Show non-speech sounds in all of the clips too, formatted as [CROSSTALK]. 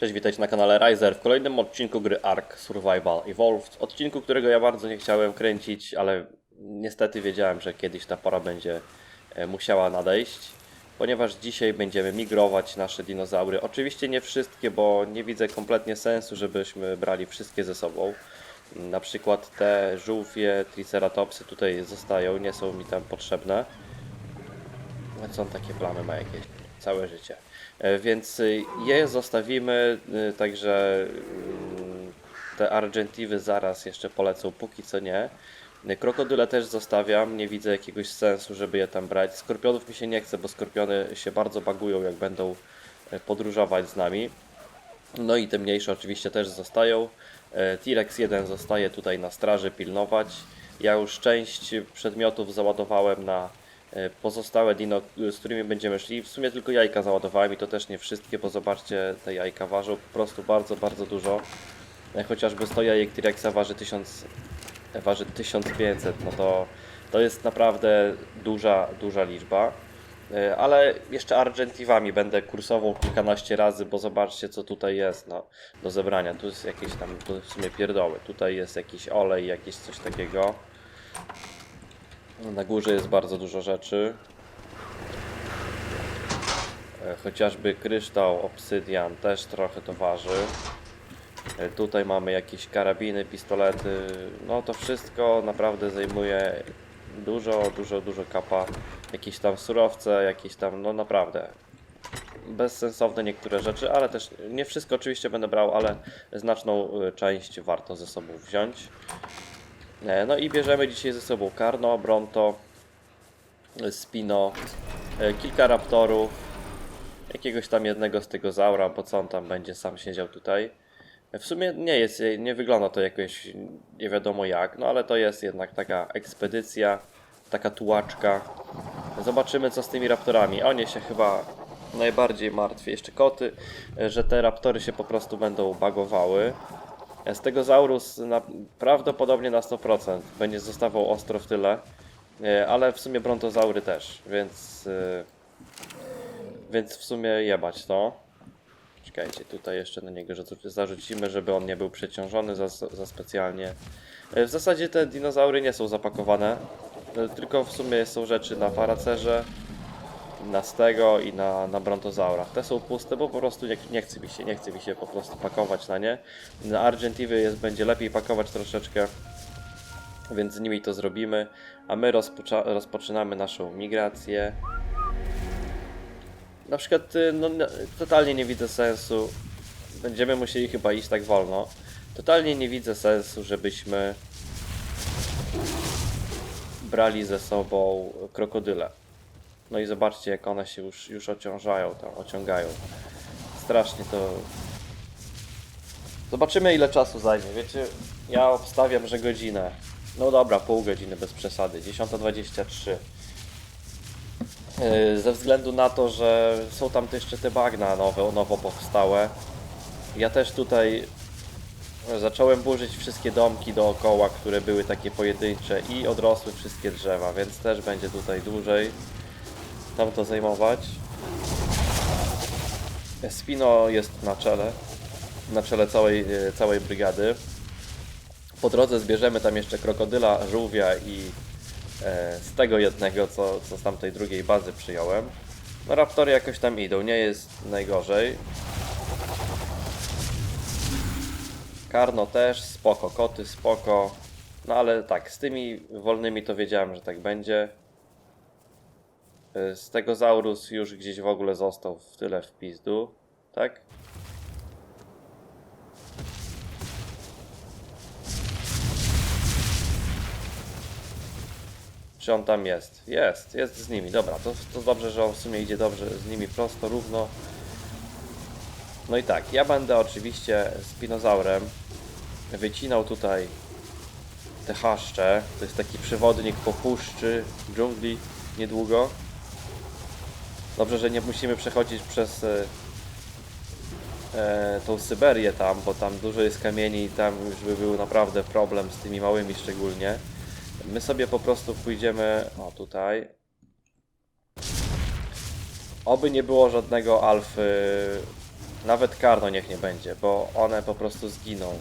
Cześć, witajcie na kanale Riser w kolejnym odcinku gry Ark Survival Evolved. Odcinku, którego ja bardzo nie chciałem kręcić, ale niestety wiedziałem, że kiedyś ta pora będzie e, musiała nadejść. Ponieważ dzisiaj będziemy migrować nasze dinozaury. Oczywiście nie wszystkie, bo nie widzę kompletnie sensu, żebyśmy brali wszystkie ze sobą. Na przykład te żółwie, triceratopsy tutaj zostają, nie są mi tam potrzebne. Co on takie plamy ma jakieś? Całe życie. E, Więc y, je zostawimy, y, także mm, te Argentiwy zaraz jeszcze polecą, póki co nie. Y, Krokodyle też zostawiam, nie widzę jakiegoś sensu, żeby je tam brać. Skorpionów mi się nie chce, bo skorpiony się bardzo bagują, jak będą e, podróżować z nami. No i te mniejsze oczywiście też zostają. E, T-Rex 1 zostaje tutaj na straży pilnować. Ja już część przedmiotów załadowałem na pozostałe dino, z którymi będziemy szli. W sumie tylko jajka załadowałem i to też nie wszystkie, bo zobaczcie, te jajka ważą po prostu bardzo, bardzo dużo. E, Chociażby 100 jajek T-Rexa waży 1000, e, waży 1500, no to, to jest naprawdę duża, duża liczba. E, Ale jeszcze Argentivami będę kursował kilkanaście razy, bo zobaczcie co tutaj jest no, do zebrania. Tu jest jakieś tam tu w sumie pierdoły. Tutaj jest jakiś olej, jakieś coś takiego. Na górze jest bardzo dużo rzeczy. E, Chociażby kryształ, obsydian też trochę to waży. E, Tutaj mamy jakieś karabiny, pistolety. No to wszystko naprawdę zajmuje dużo, dużo, dużo kapa. Jakieś tam surowce, jakieś tam, no naprawdę bezsensowne niektóre rzeczy, ale też nie wszystko oczywiście będę brał, ale znaczną y, część warto ze sobą wziąć. E, No i bierzemy dzisiaj ze sobą Karno, Bronto, y, Spino, e, kilka raptorów, jakiegoś tam jednego z tego zaura, bo co on tam będzie sam siedział tutaj. W sumie nie jest, nie wygląda to jakoś nie wiadomo jak, no ale to jest jednak taka ekspedycja, taka tułaczka. Zobaczymy co z tymi raptorami. O nie się chyba najbardziej martwię. Jeszcze koty, że te raptory się po prostu będą bagowały. Stegosaurus na, prawdopodobnie na 100% będzie zostawał ostro w tyle, e, ale w sumie brontozaury też, więc, e, więc w sumie jebać to. Czekajcie, tutaj jeszcze na niego rzu- zarzucimy, żeby on nie był przeciążony za, za specjalnie. E, W zasadzie te dinozaury nie są zapakowane, tylko w sumie są rzeczy na paracerze, na stego i na, na brontozaurach. Te są puste, bo po prostu nie, nie chce mi się, nie chce mi się po prostu pakować na nie. Na Argentiwy jest, będzie lepiej pakować troszeczkę, więc z nimi to zrobimy. A my rozpoczynamy naszą migrację. Na przykład, y, no, no, totalnie nie widzę sensu. Będziemy musieli chyba iść tak wolno. Totalnie nie widzę sensu, żebyśmy brali ze sobą krokodyle. No i zobaczcie, jak one się już, już ociążają tam, ociągają. Strasznie to. Zobaczymy, ile czasu zajmie. Wiecie, ja obstawiam, że godzinę. No dobra, pół godziny bez przesady. 10.23. Yy, Ze względu na to, że są tam jeszcze te bagna nowe, nowo powstałe. Ja też tutaj zacząłem burzyć wszystkie domki dookoła, które były takie pojedyncze i odrosły wszystkie drzewa, więc też będzie tutaj dłużej tam to zajmować. Spino jest na czele, na czele całej, e, całej brygady. Po drodze zbierzemy tam jeszcze krokodyla, żółwia i e, z tego jednego, co, co z tamtej drugiej bazy przyjąłem. No raptory jakoś tam idą, nie jest najgorzej. Karno też, spoko, koty spoko. No ale tak, z tymi wolnymi to wiedziałem, że tak będzie. Y, Stegosaurus już gdzieś w ogóle został w tyle w pizdu, tak? Czy on tam jest? Jest, jest z nimi, dobra, to, to dobrze, że on w sumie idzie dobrze z nimi prosto, równo. No i tak, ja będę oczywiście spinozaurem wycinał tutaj te chaszcze. To jest taki przewodnik po puszczy, dżungli niedługo. Dobrze, że nie musimy przechodzić przez e, e, tą Syberię tam, bo tam dużo jest kamieni i tam już by był naprawdę problem z tymi małymi szczególnie. My sobie po prostu pójdziemy, o tutaj. Oby nie było żadnego alfy Nawet Karno niech nie będzie, bo one po prostu zginą.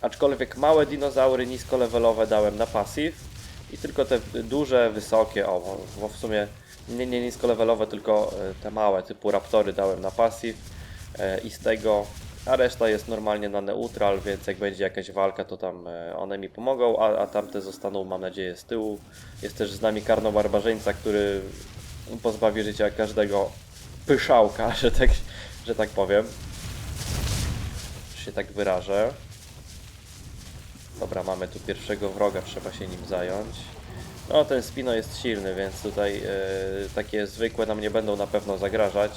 Aczkolwiek małe dinozaury niskolevelowe dałem na passive i tylko te duże, wysokie, o, bo- w sumie nie, nie niskolevelowe, tylko e, te małe typu raptory dałem na passive e, i z tego, a reszta jest normalnie na neutral, więc jak będzie jakaś walka, to tam e, one mi pomogą, a, a tamte zostaną, mam nadzieję, z tyłu. Jest też z nami Karno Barbarzyńca, który pozbawi życia każdego pyszałka, [LAUGHS] że tak, że tak powiem. Że się tak wyrażę. Dobra, mamy tu pierwszego wroga, trzeba się nim zająć. No, ten Spino jest silny, więc tutaj e, takie zwykłe nam nie będą na pewno zagrażać.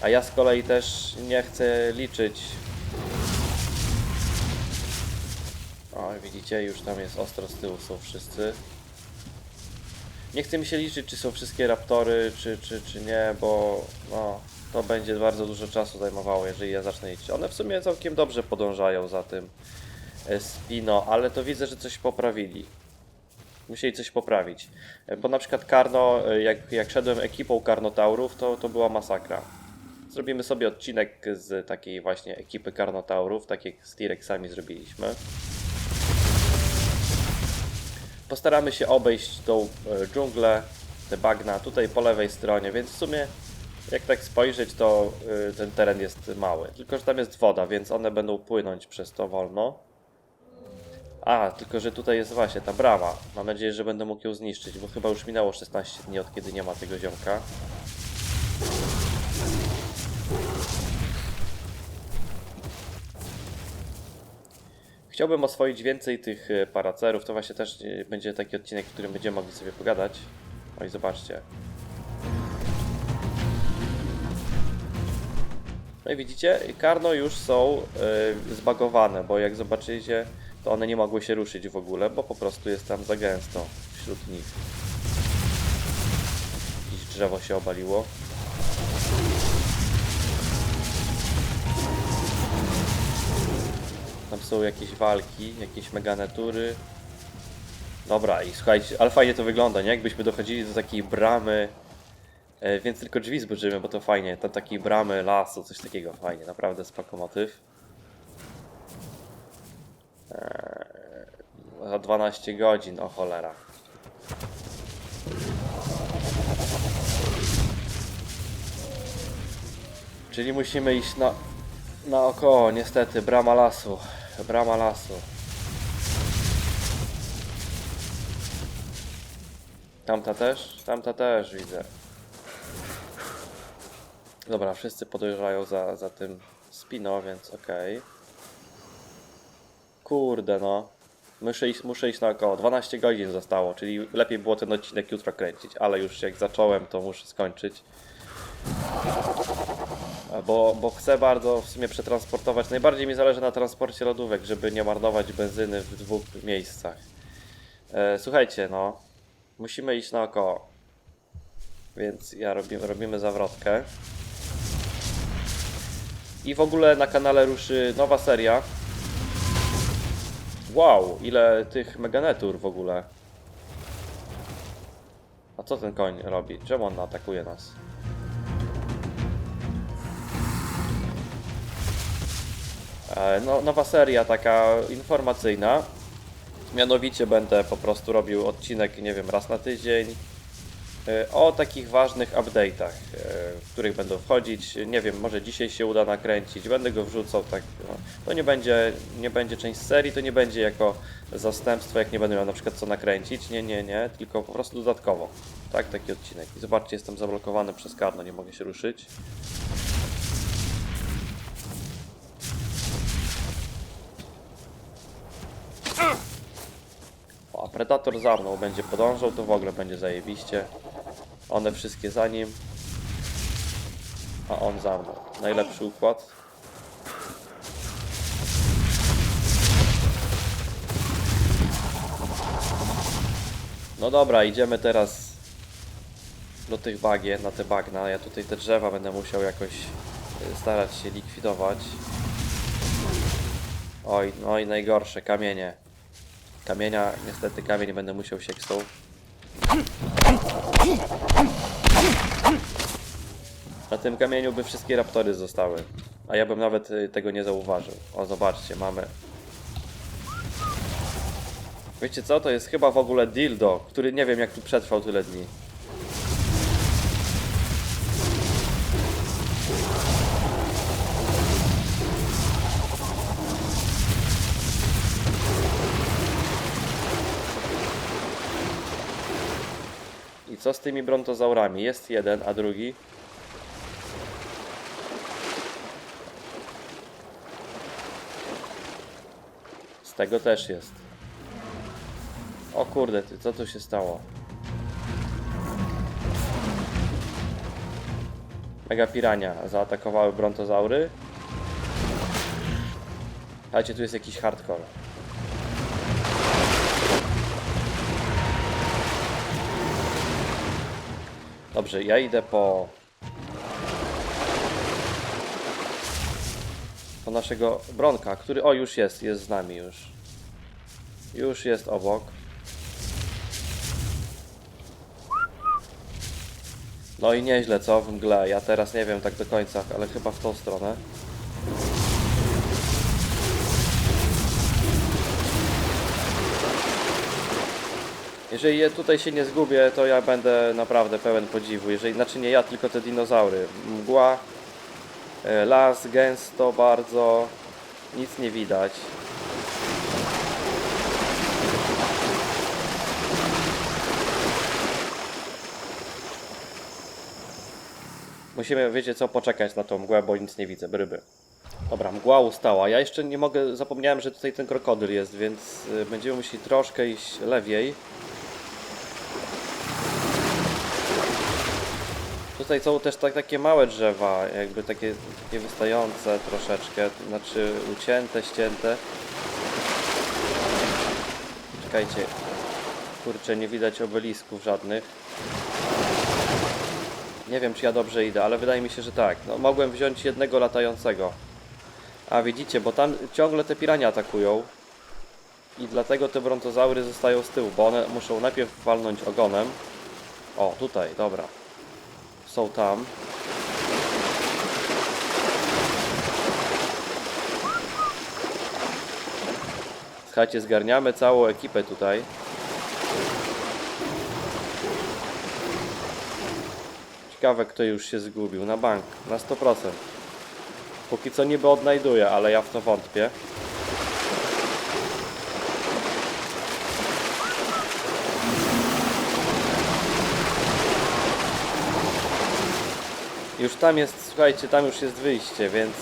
A ja z kolei też nie chcę liczyć. O, widzicie, już tam jest ostro z tyłu są wszyscy. Nie chcę mi się liczyć, czy są wszystkie raptory, czy, czy, czy nie, bo no, to będzie bardzo dużo czasu zajmowało, jeżeli ja zacznę liczyć. One w sumie całkiem dobrze podążają za tym Spino, ale to widzę, że coś poprawili. Musieli coś poprawić. E, Bo na przykład Karno, e, jak, jak szedłem ekipą Karnotaurów, to, to była masakra. Zrobimy sobie odcinek z takiej właśnie ekipy Karnotaurów, tak jak z T-Rexami zrobiliśmy. Postaramy się obejść tą e, dżunglę, te bagna tutaj po lewej stronie, więc w sumie jak tak spojrzeć, to e, ten teren jest mały. Tylko, że tam jest woda, więc one będą płynąć przez to wolno. A, tylko, że tutaj jest właśnie ta brama. Mam nadzieję, że będę mógł ją zniszczyć, bo chyba już minęło 16 dni od kiedy nie ma tego ziomka. Chciałbym oswoić więcej tych e, paracerów. To właśnie też e, będzie taki odcinek, w którym będziemy mogli sobie pogadać. Oj, zobaczcie. No i widzicie, Karno już są e, zbagowane, bo jak zobaczycie, to one nie mogły się ruszyć w ogóle, bo po prostu jest tam za gęsto wśród nich. Jakieś drzewo się obaliło. Tam są jakieś walki, jakieś meganatury. Dobra, i słuchajcie, ale fajnie to wygląda, nie? Jakbyśmy dochodzili do takiej bramy, e, więc tylko drzwi zburzymy, bo to fajnie. Tam takiej bramy, lasu, coś takiego, fajnie, naprawdę spoko motyw. Eee, za 12 godzin, o cholera. Czyli musimy iść na, naokoło, niestety, brama lasu. Brama lasu. Tamta też? Tamta też widzę. Dobra, wszyscy podążają za, za tym Spino, więc okej. Kurde no. Muszę iść, muszę iść naokoło. 12 godzin zostało, czyli lepiej było ten odcinek jutro kręcić, ale już jak zacząłem, to muszę skończyć. Bo, bo chcę bardzo w sumie przetransportować. Najbardziej mi zależy na transporcie lodówek, żeby nie marnować benzyny w dwóch miejscach. E, słuchajcie, no. Musimy iść naokoło. Więc ja robi, robimy zawrotkę. I w ogóle na kanale ruszy nowa seria. Wow, ile tych meganetur w ogóle. A co ten koń robi? Czemu on atakuje nas? E, No, nowa seria taka informacyjna. Mianowicie będę po prostu robił odcinek, nie wiem, raz na tydzień o takich ważnych update'ach, e, w których będą wchodzić. Nie wiem, może dzisiaj się uda nakręcić, będę go wrzucał tak. No, to nie będzie, nie będzie część serii, to nie będzie jako zastępstwo, jak nie będę miał na przykład co nakręcić. Nie, nie, nie, tylko po prostu dodatkowo. Tak, taki odcinek. I zobaczcie, jestem zablokowany przez karno, nie mogę się ruszyć. Predator za mną będzie podążał, to w ogóle będzie zajebiście. One wszystkie za nim. A on za mną. Najlepszy układ. No dobra, idziemy teraz do tych bagien, na te bagna. Ja tutaj te drzewa będę musiał jakoś y, starać się likwidować. Oj, no i najgorsze, kamienie. Kamienia, niestety kamień będę musiał sieksą. Na tym kamieniu by wszystkie raptory zostały. A ja bym nawet y, tego nie zauważył. O, zobaczcie, mamy. Wiecie co? To jest chyba w ogóle dildo, który nie wiem jak tu przetrwał tyle dni. Co z tymi brontozaurami? Jest jeden, a drugi? Z tego też jest. O kurde, ty, co tu się stało? Mega pirania zaatakowały brontozaury. Słuchajcie, tu jest jakiś hardcore. Dobrze, ja idę po... Po naszego Bronka, który... O, już jest, jest z nami już. Już jest obok. No i nieźle, co? W mgle. Ja teraz nie wiem tak do końca, ale chyba w tą stronę. Jeżeli ja tutaj się nie zgubię, to ja będę naprawdę pełen podziwu. Jeżeli, znaczy nie ja, tylko te dinozaury. Mgła, e, las gęsto bardzo, nic nie widać. Musimy, wiecie co, poczekać na tą mgłę, bo nic nie widzę, bryby. Dobra, mgła ustała. Ja jeszcze nie mogę, zapomniałem, że tutaj ten krokodyl jest, więc y, będziemy musieli troszkę iść lewiej. Tutaj są też tak, takie małe drzewa, jakby takie, takie wystające troszeczkę, to znaczy ucięte, ścięte. Czekajcie, kurczę, nie widać obelisków żadnych. Nie wiem, czy ja dobrze idę, ale wydaje mi się, że tak. No, mogłem wziąć jednego latającego. A widzicie, bo tam ciągle te pirania atakują. I dlatego te brontozaury zostają z tyłu, bo one muszą najpierw walnąć ogonem. O, tutaj, dobra. Są tam. Słuchajcie, zgarniamy całą ekipę tutaj. Ciekawe, kto już się zgubił. Na bank, na 100%. Póki co niby odnajduję, ale ja w to wątpię. Już tam jest, słuchajcie, tam już jest wyjście, więc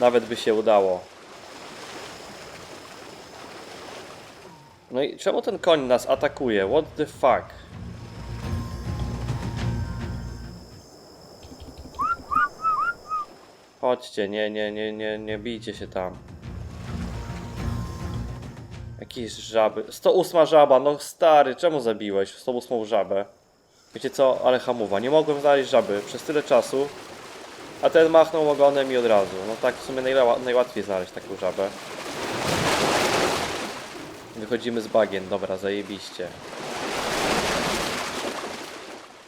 nawet by się udało. No i czemu ten koń nas atakuje? What the fuck? Chodźcie, nie, nie, nie, nie, nie bijcie się tam. Jakieś żaby. 108 żaba, no stary, czemu zabiłeś 108 żabę? Wiecie co, ale hamuwa, nie mogłem znaleźć żaby przez tyle czasu. A ten machnął ogonem i od razu. No tak w sumie najłatwiej znaleźć taką żabę. Wychodzimy z bagien, dobra, zajebiście.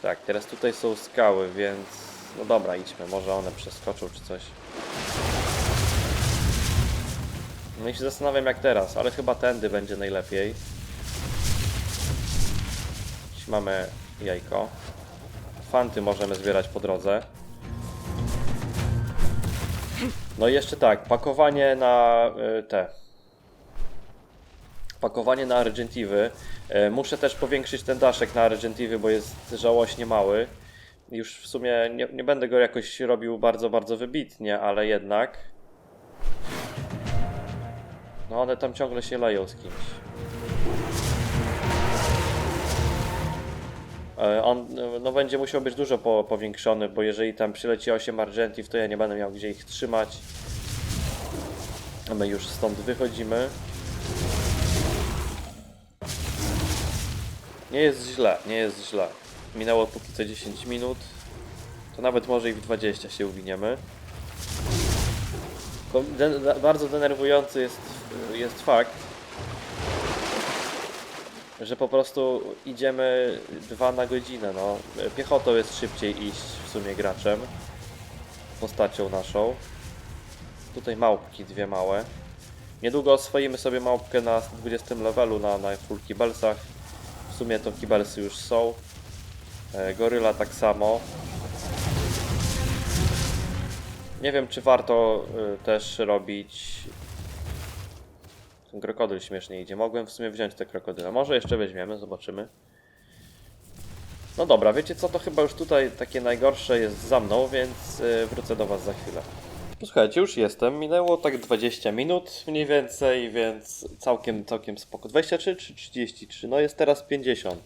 Tak, teraz tutaj są skały, więc... No dobra, idźmy, może one przeskoczą czy coś. No i się zastanawiam jak teraz, ale chyba tędy będzie najlepiej. Dziś mamy jajko. Fanty możemy zbierać po drodze. No i jeszcze tak, pakowanie na y, te. Pakowanie na Argentiwy. Y, Muszę też powiększyć ten daszek na Argentiwy, bo jest żałośnie mały. Już w sumie nie, nie będę go jakoś robił bardzo, bardzo wybitnie, ale jednak. No one tam ciągle się leją z kimś. On no, będzie musiał być dużo po, powiększony, bo jeżeli tam przyleci 8 Argentiv, to ja nie będę miał gdzie ich trzymać. My już stąd wychodzimy. Nie jest źle, nie jest źle. Minęło póki co 10 minut. To nawet może i w 20 się uwiniemy. Bardzo denerwujący jest, jest fakt, że po prostu idziemy dwa na godzinę. No. Piechotą jest szybciej iść w sumie graczem. postacią naszą. Tutaj małpki, dwie małe. Niedługo oswoimy sobie małpkę na 20 levelu na, na full kibelsach. W sumie to kibelsy już są. E, Goryla tak samo. Nie wiem, czy warto y, też robić. Krokodyl śmiesznie idzie. Mogłem w sumie wziąć te krokodyle. Może jeszcze weźmiemy, zobaczymy. No dobra, wiecie co, to chyba już tutaj takie najgorsze jest za mną, więc y, wrócę do Was za chwilę. Słuchajcie, już jestem. Minęło tak 20 minut mniej więcej, więc całkiem, całkiem spoko. 23 czy 33? No jest teraz 50.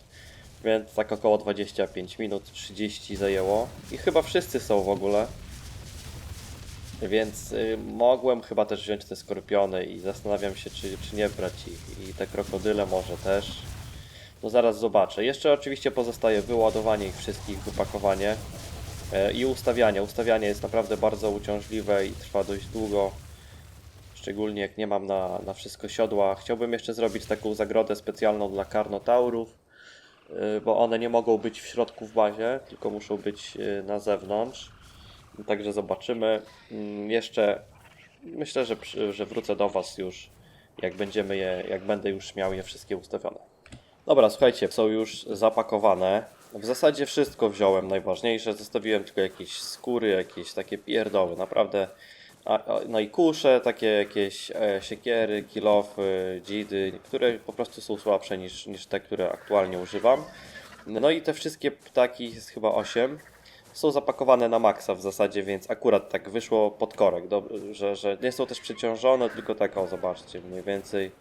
Więc tak około 25 minut, 30 zajęło. I chyba wszyscy są w ogóle. Więc y, mogłem chyba też wziąć te skorpiony i zastanawiam się, czy, czy nie brać ich. I te krokodyle może też. No zaraz zobaczę. Jeszcze oczywiście pozostaje wyładowanie ich wszystkich, wypakowanie e, i ustawianie. Ustawianie jest naprawdę bardzo uciążliwe i trwa dość długo. Szczególnie jak nie mam na, na wszystko siodła. Chciałbym jeszcze zrobić taką zagrodę specjalną dla karnotaurów, y, bo one nie mogą być w środku w bazie, tylko muszą być y, na zewnątrz. Także zobaczymy. Mm, Jeszcze myślę, że, że wrócę do Was już, jak będziemy je, jak będę już miał je wszystkie ustawione. Dobra, słuchajcie, są już zapakowane. W zasadzie wszystko wziąłem, najważniejsze. Zostawiłem tylko jakieś skóry, jakieś takie pierdoły, naprawdę. No i kusze, takie jakieś e, siekiery, kilofy, dzidy, które po prostu są słabsze niż, niż te, które aktualnie używam. No i te wszystkie ptaki, jest chyba 8, są zapakowane na maksa w zasadzie, więc akurat tak wyszło pod korek, do, że, że nie są też przeciążone, tylko tak, o zobaczcie, mniej więcej,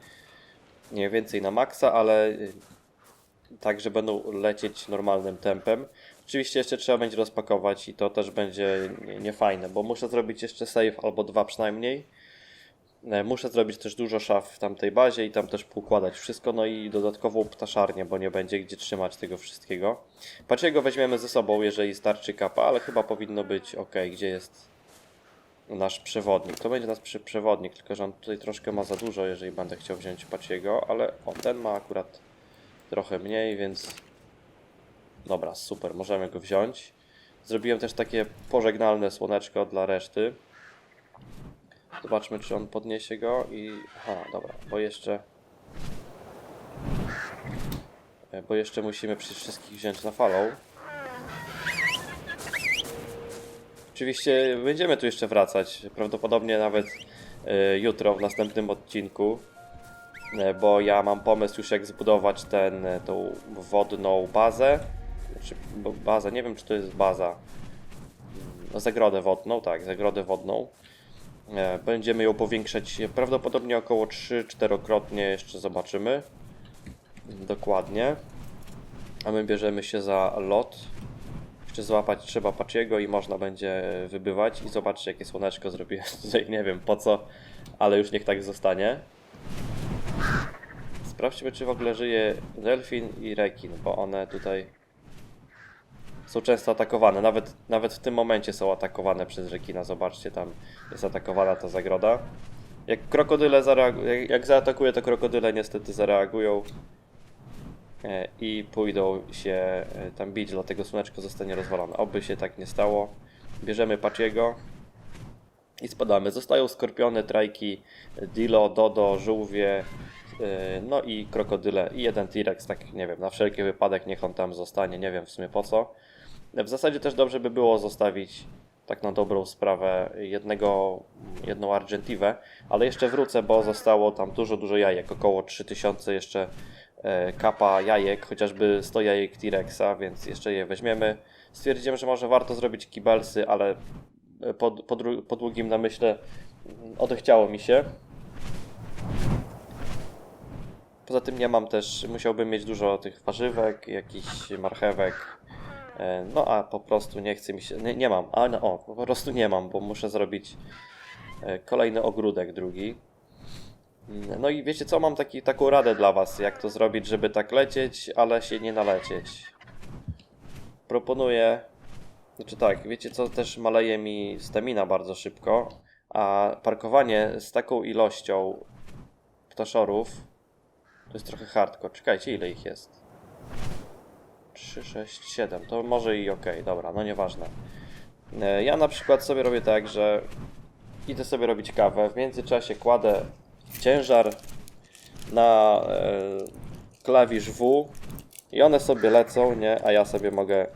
mniej więcej na maksa, ale y, tak, że będą lecieć normalnym tempem. Oczywiście jeszcze trzeba będzie rozpakować i to też będzie nie- niefajne, bo muszę zrobić jeszcze save albo dwa przynajmniej. E, Muszę zrobić też dużo szaf w tamtej bazie i tam też poukładać wszystko, no i dodatkową ptaszarnię, bo nie będzie gdzie trzymać tego wszystkiego. Patrzyego weźmiemy ze sobą, jeżeli starczy kapa, ale chyba powinno być ok, gdzie jest nasz przewodnik. To będzie nasz przewodnik, tylko że on tutaj troszkę ma za dużo, jeżeli będę chciał wziąć Paciego, ale o, ten ma akurat trochę mniej, więc dobra, super, możemy go wziąć. Zrobiłem też takie pożegnalne słoneczko dla reszty. Zobaczmy, czy on podniesie go i... Aha, dobra, bo jeszcze... E, Bo jeszcze musimy przy wszystkich wziąć na follow. Oczywiście będziemy tu jeszcze wracać, prawdopodobnie nawet e, jutro w następnym odcinku, e, bo ja mam pomysł już jak zbudować ten, tą wodną bazę, znaczy bazę, nie wiem czy to jest baza, no, zagrodę wodną, tak, zagrodę wodną. E, Będziemy ją powiększać prawdopodobnie około 3-4-krotnie, jeszcze zobaczymy dokładnie. A my bierzemy się za lot. Jeszcze złapać trzeba Paciego i można będzie wybywać. I zobaczcie jakie słoneczko zrobiłem [LAUGHS] tutaj, nie wiem po co, ale już niech tak zostanie. Sprawdźmy czy w ogóle żyje delfin i rekin, bo one tutaj są często atakowane. Nawet, nawet w tym momencie są atakowane przez rekina. Zobaczcie, tam jest atakowana ta zagroda. Jak krokodyle zareagują, jak, jak zaatakuje, to krokodyle niestety zareagują e, i pójdą się e, tam bić, dlatego słoneczko zostanie rozwalone. Oby się tak nie stało. Bierzemy Paciego i spadamy. Zostają skorpiony, trajki, dilo, dodo, żółwie, e, no i krokodyle i jeden T-Rex, tak nie wiem, na wszelki wypadek niech on tam zostanie, nie wiem w sumie po co. W zasadzie też dobrze by było zostawić tak na dobrą sprawę jednego, jedną Argentiwę, ale jeszcze wrócę, bo zostało tam dużo, dużo jajek, około 3000 jeszcze e, kapa jajek, chociażby 100 jajek T-Rexa, więc jeszcze je weźmiemy. Stwierdziłem, że może warto zrobić kibelsy, ale po, po, dru- po długim namyśle mm, odechciało mi się. Poza tym nie mam też, musiałbym mieć dużo tych warzywek, jakichś marchewek. E, No a po prostu nie chce mi się, nie, nie mam, a no, o, po prostu nie mam, bo muszę zrobić e, kolejny ogródek drugi. Mm, No i wiecie co, mam taki, taką radę dla Was, jak to zrobić, żeby tak lecieć, ale się nie nalecieć. Proponuję, znaczy tak, wiecie co, też maleje mi stamina bardzo szybko, a parkowanie z taką ilością ptaszorów to jest trochę hardcore. Czekajcie, ile ich jest? 3, 6, 7. To może i ok, dobra, no nieważne. E, Ja na przykład sobie robię tak, że idę sobie robić kawę, w międzyczasie kładę ciężar na e, klawisz W i one sobie lecą, nie? A ja sobie mogę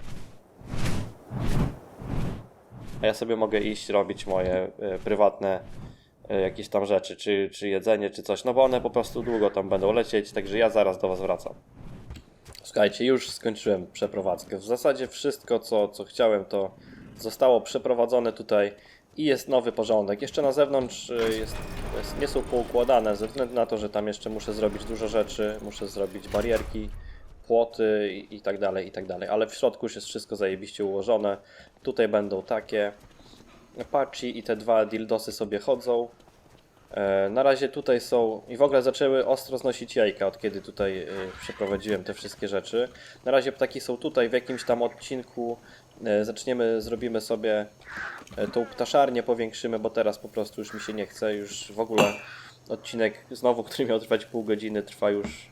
a ja sobie mogę iść robić moje e, prywatne e, jakieś tam rzeczy, czy, czy jedzenie, czy coś, no bo one po prostu długo tam będą lecieć, także ja zaraz do Was wracam. Słuchajcie, już skończyłem przeprowadzkę. W zasadzie wszystko, co, co chciałem, to zostało przeprowadzone tutaj i jest nowy porządek. Jeszcze na zewnątrz y, jest, jest, nie są poukładane, ze względu na to, że tam jeszcze muszę zrobić dużo rzeczy, muszę zrobić barierki, płoty i, i tak dalej, i tak dalej. Ale w środku już jest wszystko zajebiście ułożone. Tutaj będą takie patchy i te dwa dildosy sobie chodzą. E, Na razie tutaj są i w ogóle zaczęły ostro znosić jajka od kiedy tutaj e, przeprowadziłem te wszystkie rzeczy. Na razie ptaki są tutaj w jakimś tam odcinku. e, Zaczniemy, zrobimy sobie tą ptaszarnię, powiększymy, bo teraz po prostu już mi się nie chce. Już w ogóle odcinek znowu, [LAUGHS] który miał trwać pół godziny, trwa już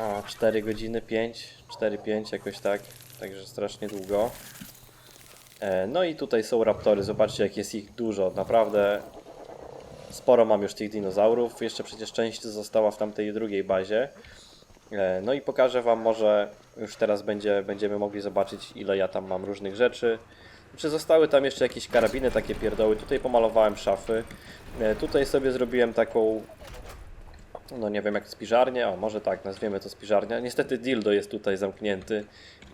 a, 4 godziny, 5, 4-5 jakoś tak. Także strasznie długo. No i tutaj są raptory, zobaczcie jak jest ich dużo, naprawdę Sporo mam już tych dinozaurów, jeszcze przecież część została w tamtej drugiej bazie. E, No i pokażę Wam może, już teraz będzie, będziemy mogli zobaczyć ile ja tam mam różnych rzeczy. Czy zostały tam jeszcze jakieś karabiny, takie pierdoły. Tutaj pomalowałem szafy. E, Tutaj sobie zrobiłem taką, no nie wiem jak spiżarnię, o może tak, nazwiemy to spiżarnia. Niestety dildo jest tutaj zamknięty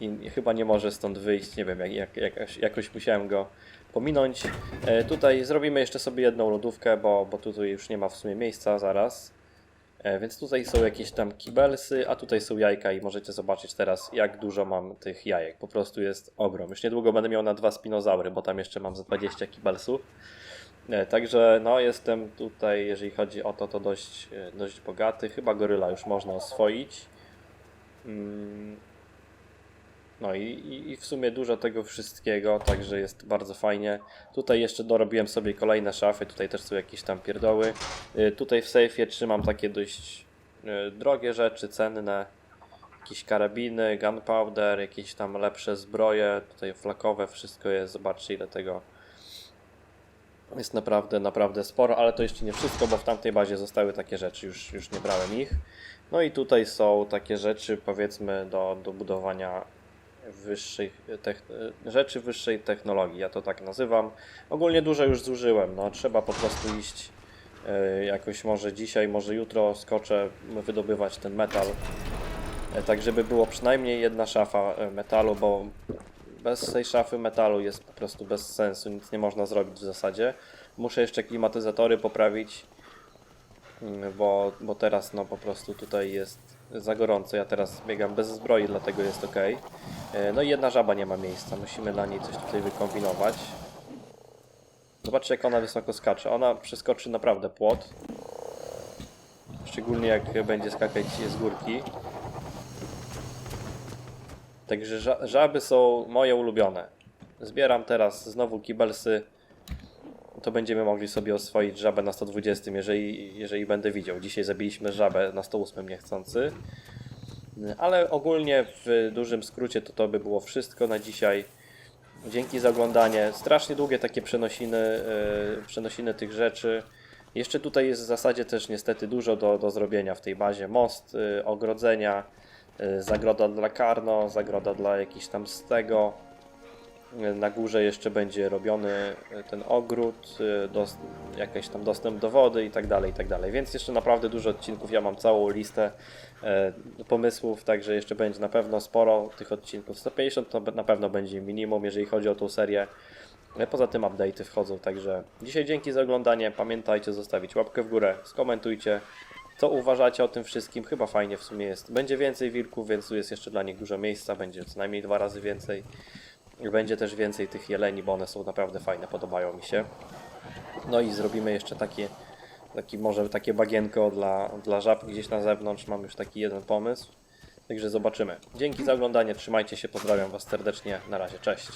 i chyba nie może stąd wyjść, nie wiem, jak, jak, jak, jakoś musiałem go pominąć. E, tutaj zrobimy jeszcze sobie jedną lodówkę, bo, bo tutaj już nie ma w sumie miejsca zaraz. E, więc tutaj są jakieś tam kibelsy, a tutaj są jajka i możecie zobaczyć teraz jak dużo mam tych jajek. Po prostu jest ogrom. Już niedługo będę miał na dwa spinozaury, bo tam jeszcze mam za 20 kibelsów. E, Także no jestem tutaj, jeżeli chodzi o to, to dość, e, dość bogaty. Chyba goryla już można oswoić. Mm, no i, i, w sumie dużo tego wszystkiego, także jest bardzo fajnie. Tutaj jeszcze dorobiłem sobie kolejne szafy, tutaj też są jakieś tam pierdoły. Y, Tutaj w sejfie trzymam takie dość y, drogie rzeczy, cenne. Jakieś karabiny, gunpowder, jakieś tam lepsze zbroje, tutaj flakowe, wszystko jest, zobaczcie ile tego jest naprawdę, naprawdę sporo, ale to jeszcze nie wszystko, bo w tamtej bazie zostały takie rzeczy, już, już nie brałem ich. No i tutaj są takie rzeczy, powiedzmy, do, do budowania wyższych rzeczy wyższej technologii, ja to tak nazywam. Ogólnie dużo już zużyłem, no trzeba po prostu iść e, jakoś może dzisiaj, może jutro skoczę wydobywać ten metal. E, Tak, żeby było przynajmniej jedna szafa e, metalu, bo bez tej szafy metalu jest po prostu bez sensu, nic nie można zrobić w zasadzie. Muszę jeszcze klimatyzatory poprawić, mm, bo, bo teraz no po prostu tutaj jest za gorąco. Ja teraz biegam bez zbroi, dlatego jest ok. No i jedna żaba nie ma miejsca, musimy dla niej coś tutaj wykombinować. Zobaczcie jak ona wysoko skacze. Ona przeskoczy naprawdę płot. Szczególnie jak będzie skakać z górki. Także ża- żaby są moje ulubione. Zbieram teraz znowu kibelsy. To będziemy mogli sobie oswoić żabę na 120, jeżeli, jeżeli będę widział. Dzisiaj zabiliśmy żabę na 108 niechcący. Ale ogólnie w dużym skrócie to to by było wszystko na dzisiaj. Dzięki za oglądanie. Strasznie długie takie przenosiny, yy, przenosiny tych rzeczy. Jeszcze tutaj jest w zasadzie też niestety dużo do, do zrobienia w tej bazie. Most, yy, ogrodzenia, yy, zagroda dla karno, zagroda dla jakichś tam z tego. Na górze jeszcze będzie robiony yy, ten ogród, yy, dos- jakiś tam dostęp do wody i tak dalej, i tak dalej. Więc jeszcze naprawdę dużo odcinków. Ja mam całą listę e, pomysłów, także jeszcze będzie na pewno sporo tych odcinków. 150 to na pewno będzie minimum, jeżeli chodzi o tą serię. E, Poza tym update'y wchodzą, także dzisiaj dzięki za oglądanie. Pamiętajcie zostawić łapkę w górę, skomentujcie, co uważacie o tym wszystkim. Chyba fajnie w sumie jest. Będzie więcej wilków, więc tu jest jeszcze dla nich dużo miejsca, będzie co najmniej dwa razy więcej. Będzie też więcej tych jeleni, bo one są naprawdę fajne, podobają mi się. No i zrobimy jeszcze takie, taki może takie bagienko dla, dla żab gdzieś na zewnątrz. Mam już taki jeden pomysł. Także zobaczymy. Dzięki za oglądanie, trzymajcie się, pozdrawiam Was serdecznie. Na razie, cześć.